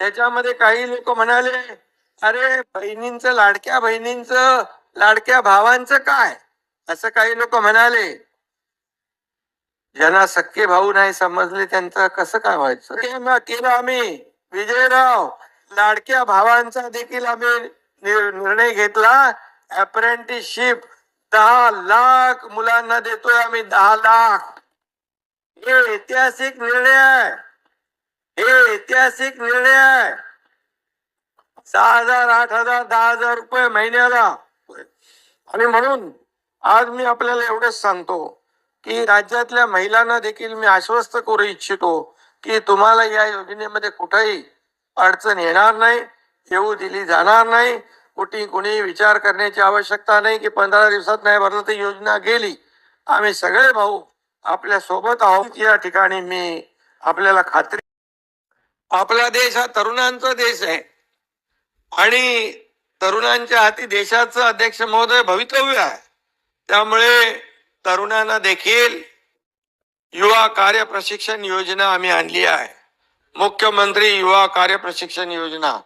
त्याच्यामध्ये काही लोक म्हणाले अरे बहिणींचं लाडक्या बहिणींच लाडक्या भावांचं काय? असं काही लोक म्हणाले. ज्यांना सख्खे भाऊ नाही समजले त्यांचं कसं काय व्हायचं? केलं आम्ही. विजयराव लाडक्या भावांचा देखील आम्ही निर्णय घेतला. अप्रेंटिसशिप दहा लाख मुलांना देतोय आम्ही दहा लाख. हे ऐतिहासिक निर्णय आहे. ऐतिहासिक निर्णय आहे. सहा हजार आठ हजार दहा हजार रुपये महिन्याला. आणि म्हणून आज मी आपल्याला एवढंच सांगतो की राज्यातल्या महिलांना देखील मी आश्वस्त करू इच्छितो की तुम्हाला या योजनेमध्ये कुठेही अडचण येणार नाही येऊ दिली जाणार नाही. कुठे कुणीही विचार करण्याची आवश्यकता नाही की पंधरा दिवसात नाही भरलं तर योजना गेली. आम्ही सगळे भाऊ आपल्यासोबत आहोत. या ठिकाणी मी आपल्याला खात्री आपला देश हा तरुणांचा देश आहे. आणि तरुणांच्या हाती देशाचं अध्यक्ष महोदय भवितव्य आहे. त्यामुळे तरुणांना देखील युवा कार्य प्रशिक्षण योजना आम्ही आणली आहे. मुख्यमंत्री युवा कार्य प्रशिक्षण योजना.